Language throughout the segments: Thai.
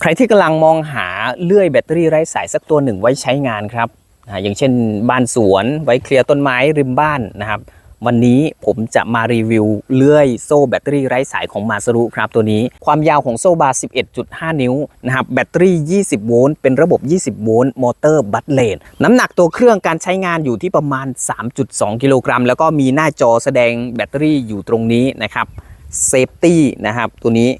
ใครที่กำลังมองหาเลื่อยแบตเตอรี่ไร้สายสักตัวหนึ่งไว้ใช้งานครับอ่าอย่างเช่นบ้านสวนไว้เคลียร์ต้นไม้ริมบ้านนะครับ วันนี้ผมจะมารีวิวเลื่อยโซ่แบตเตอรี่ไร้สายของมาสรุครับตัวนี้ ความยาวของโซ่บาร์ 11.5 นิ้วนะครับแบตเตอรี่ 20 โวลต์เป็นระบบ 20 โวลต์มอเตอร์บัตเลนน้ำหนักตัวเครื่องการใช้งานอยู่ที่ประมาณ 3.2 กิโลกรัม แล้วก็มีหน้าจอแสดงแบตเตอรี่อยู่ตรงนี้นะครับเซฟตี้นะครับตัวนี้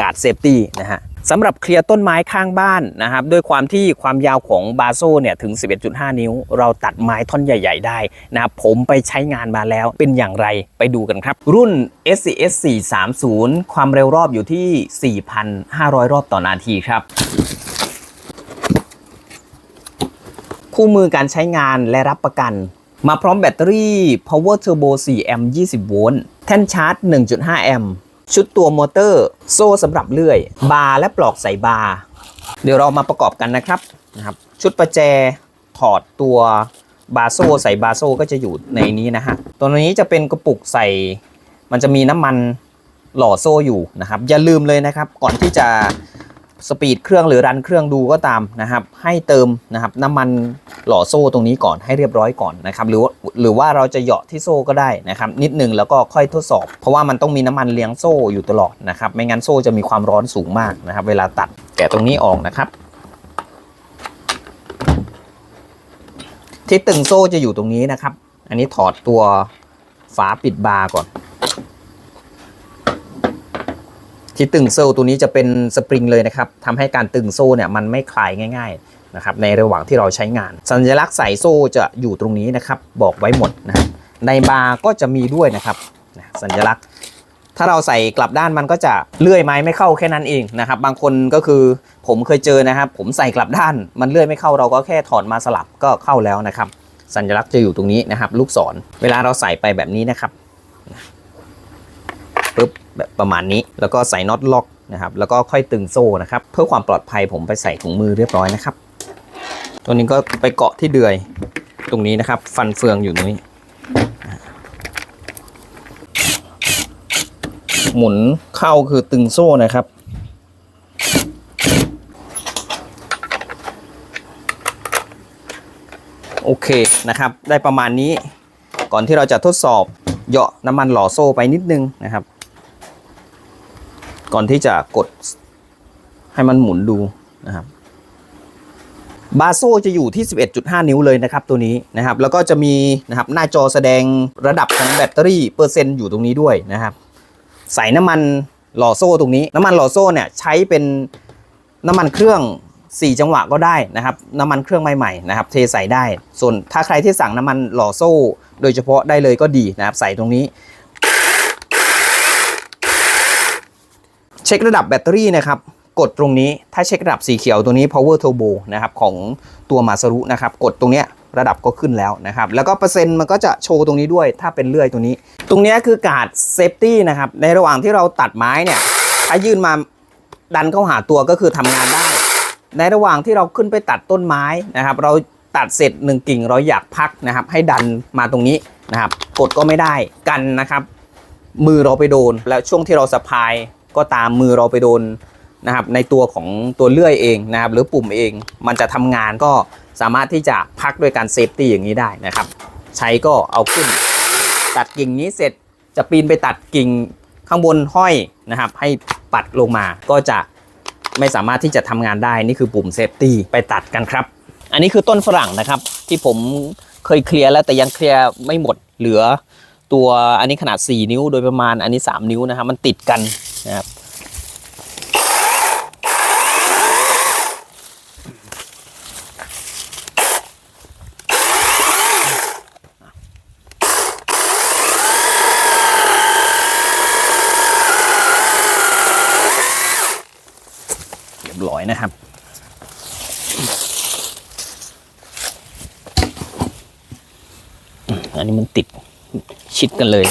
การ์ดเซฟตี้นะฮะ สำหรับเคลียร์ต้นไม้ข้างบ้านนะครับ ด้วยความที่ความยาวของบาโซเนี่ยถึง 11.5 นิ้ว เราตัดไม้ท่อนใหญ่ ๆ ได้นะครับผมไปใช้งานมาแล้วเป็นอย่างไรไปดูกันครับ รุ่น SCS 430 ความเร็วรอบอยู่ที่ 4,500 รอบต่อนาทีครับคู่มือการใช้งานและรับประกัน มาพร้อมแบตเตอรี่ Power Turbo 4แอมป์20 โวลต์แท่นชาร์จ 1.5 แอมป์ ชุดตัวมอเตอร์ โซ่สำหรับเลื่อย บาร์และปลอกใส่บาร์เดี๋ยวเรามาประกอบกันนะครับนะครับ ชุดประแจถอดตัวบาโซ่ใส่บาโซ่ก็จะอยู่ในนี้นะฮะตัวนี้จะเป็นกระปุกใส่ มันจะมีน้ำมันหล่อโซ่อยู่นะครับ อย่าลืมเลยนะครับ ก่อนที่จะ สปีดเครื่องหรือรันเครื่องดูก็ตามนะครับ ให้เติมนะครับน้ำมันหล่อโซ่ตรงนี้ก่อนให้เรียบร้อยก่อนนะครับหรือว่าหรือว่าเราจะเหยาะที่โซ่ก็ได้นะครับ นิดนึงแล้วก็ค่อยทดสอบ เพราะว่ามันต้องมีน้ำมันเลี้ยงโซ่อยู่ตลอดนะครับ ไม่งั้นโซ่จะมีความร้อนสูงมากนะครับ เวลาตัดแกะตรงนี้ออกนะครับ ที่ตึงโซ่จะอยู่ตรงนี้นะครับ อันนี้ถอดตัวฝาปิดบาร์ก่อน ที่ตึงโซ่ตัวนี้จะเป็นสปริงเลยนะครับทำให้การตึงโซ่เนี่ยมันไม่คลายง่ายๆนะครับในระหว่างที่เราใช้งาน สัญลักษณ์ใส่โซ่จะอยู่ตรงนี้นะครับ บอกไว้หมดนะครับในบาร์ก็จะมีด้วยนะครับสัญลักษณ์ ถ้าเราใส่กลับด้านมันก็จะเลื่อยไม้ไม่เข้าแค่นั้นเองนะครับ บางคนก็คือผมเคยเจอนะครับ ผมใส่กลับด้านมันเลื่อยไม่เข้าเราก็แค่ถอดมาสลับก็เข้าแล้วนะครับ สัญลักษณ์จะอยู่ตรงนี้นะครับ ลูกศรเวลาเราใส่ไปแบบนี้นะครับ ปึ๊บแบบประมาณนี้ แล้วก็ใส่น็อตล็อกนะครับแล้วก็ค่อยตึงโซ่นะครับเพื่อความปลอดภัยผมไปใส่ถุงมือเรียบร้อยนะครับ ตัวนี้ก็ไปเกาะที่เดือยตรงนี้นะครับ ฟันเฟืองอยู่ตรงนี้ หมุนเข้าคือตึงโซ่นะครับโอเคนะครับ ได้ประมาณนี้ก่อนที่เราจะทดสอบเหยาะน้ำมันหล่อโซ่ไปนิดนึงนะครับ ก่อนที่จะกดให้มันหมุนดูนะครับบาโซ่จะอยู่ที่ 11.5 นิ้วเลยนะครับตัวนี้นะครับ แล้วก็จะมีนะครับหน้าจอแสดงระดับของแบตเตอรี่เปอร์เซ็นต์อยู่ตรงนี้ด้วยนะครับ ใส่น้ำมันหล่อโซ่ตรงนี้ น้ำมันหล่อโซ่เนี่ยใช้เป็นน้ำมันเครื่อง 4 จังหวะก็ได้นะครับ น้ำมันเครื่องใหม่ๆนะครับ เทใส่ได้ ส่วนถ้าใครที่สั่งน้ำมันหล่อโซ่ โดยเฉพาะได้เลยก็ดีนะครับ ใส่ตรงนี้ ช็คระดับแบตเตอรี่นะครับ กดตรงนี้ถ้าเช็คระดับสีเขียวตัวนี้ power turbo นะครับของตัวมาสรุนะครับ กดตรงเนี้ยระดับก็ขึ้นแล้วนะครับ แล้วก็เปอร์เซ็นต์มันก็จะโชว์ตรงนี้ด้วย ถ้าเป็นเลื่อยตัวนี้ ตรงนี้คือการ์ดเซฟตี้นะครับ ในระหว่างที่เราตัดไม้เนี่ย ถ้ายื่นมาดันเข้าหาตัวก็คือทำงานได้ ในระหว่างที่เราขึ้นไปตัดต้นไม้นะครับ เราตัดเสร็จหนึ่งกิ่งเราอยากพักนะครับ ให้ดันมาตรงนี้นะครับ กดก็ไม่ได้กันนะครับ มือเราไปโดน แล้วช่วงที่เราสะพาย ก็ตามมือเราไปโดนนะครับในตัวของตัวเลื่อยเองนะครับหรือปุ่มเองมันจะทำงานก็สามารถที่จะพักด้วยการเซฟตี้อย่างนี้ได้นะครับ ใช้ก็เอาขึ้น ตัดกิ่งนี้เสร็จจะปีนไปตัดกิ่งข้างบนห้อยนะครับ ให้ปัดลงมาก็จะไม่สามารถที่จะทำงานได้นี่คือปุ่มเซฟตี้ไปตัดกันครับ อันนี้คือต้นฝรั่งนะครับ ที่ผมเคยเคลียร์แล้วแต่ยังเคลียร์ไม่หมดเหลือ ตัวอันนี้ขนาด 4 นิ้วโดยประมาณอันนี้ 3 นิ้วนะครับมันติดกัน นะครับเรียบร้อยนะครับอันนี้มันติดชิดกันเลย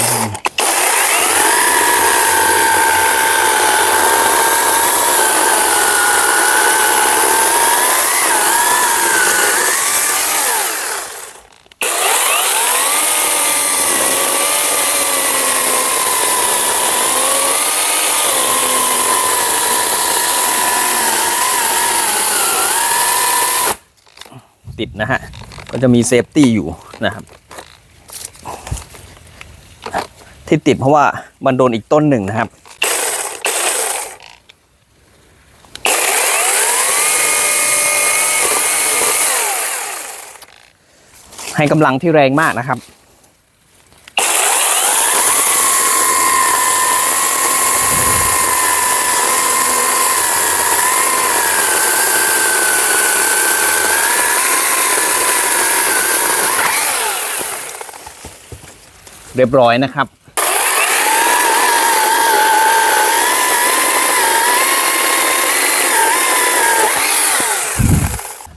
ติดนะฮะ ก็จะมีเซฟตี้อยู่นะครับ ที่ติดเพราะว่ามันโดนอีกต้นหนึ่งนะครับให้กำลังที่แรงมากนะครับ เรียบร้อยนะครับ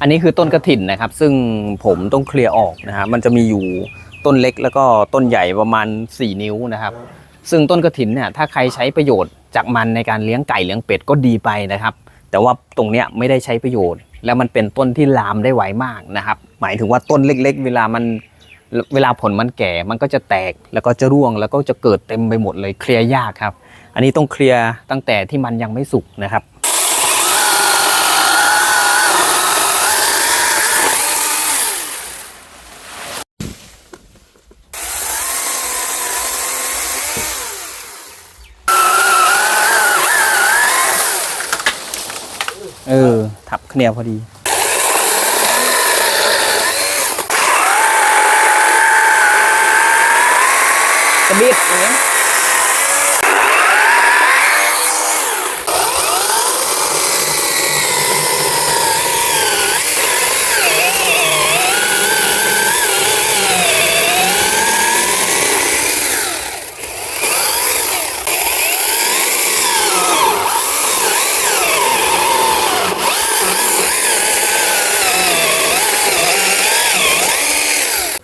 อันนี้คือต้นกระถินนะครับ ซึ่งผมต้องเคลียร์ออกนะฮะมันจะมีอยู่ต้นเล็กแล้วก็ต้นใหญ่ประมาณ 4 นิ้วนะครับ ซึ่งต้นกระถินเนี่ยถ้าใครใช้ประโยชน์จากมันในการเลี้ยงไก่เลี้ยงเป็ดก็ดีไปนะครับ แต่ว่าตรงเนี้ยไม่ได้ใช้ประโยชน์ แล้วมันเป็นต้นที่ลามได้ไวมากนะครับ หมายถึงว่าต้นเล็ก ๆ เวลามัน เวลาผลมันแก่มันก็จะแตกแล้วก็จะร่วงแล้วก็จะเกิดเต็มไปหมดเลยเคลียร์ยากครับ อันนี้ต้องเคลียร์ตั้งแต่ที่มันยังไม่สุกนะครับเออ ทับเคลียร์พอดี สบีดอย่างเงี้ย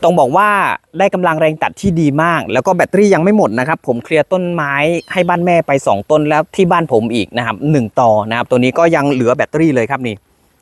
ต้องบอกว่าได้กำลังแรงตัดที่ดีมาก แล้วก็แบตเตอรี่ยังไม่หมดนะครับ ผมเคลียร์ต้นไม้ให้บ้านแม่ไป 2 ต้นแล้วที่บ้านผมอีกนะครับหนึ่งต่อนะครับ ตัวนี้ก็ยังเหลือแบตเตอรี่เลยครับนี่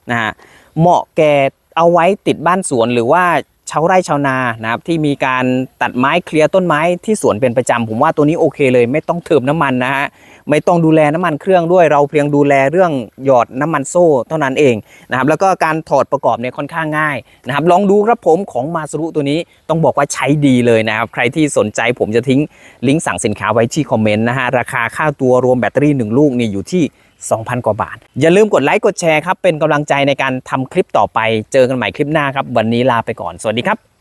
นะฮะเหมาะแก่เอาไว้ติดบ้านสวนหรือว่า ชาวไร่ชาวนานะครับที่มีการตัดไม้เคลียร์ต้นไม้ที่สวนเป็นประจำผมว่าตัวนี้โอเคเลย ไม่ต้องเติมน้ำมันนะฮะไม่ต้องดูแลน้ำมันเครื่องด้วยเราเพียงดูแลเรื่องหยอดน้ำมันโซ่เท่านั้นเองนะครับแล้วก็การถอดประกอบเนี่ยค่อนข้างง่ายนะครับลองดูครับผมของมาสรุตัวนี้ต้องบอกว่าใช้ดีเลยนะครับใครที่สนใจผมจะทิ้งลิงก์สั่งสินค้าไว้ที่คอมเมนต์นะฮะราคาค่าตัวรวมแบตเตอรี่ 1 ลูกนี่อยู่ที่ 2,000 กว่าบาท อย่าลืมกดไลค์กดแชร์ครับ เป็นกำลังใจในการทำคลิปต่อไป เจอกันใหม่คลิปหน้าครับ วันนี้ลาไปก่อน สวัสดีครับ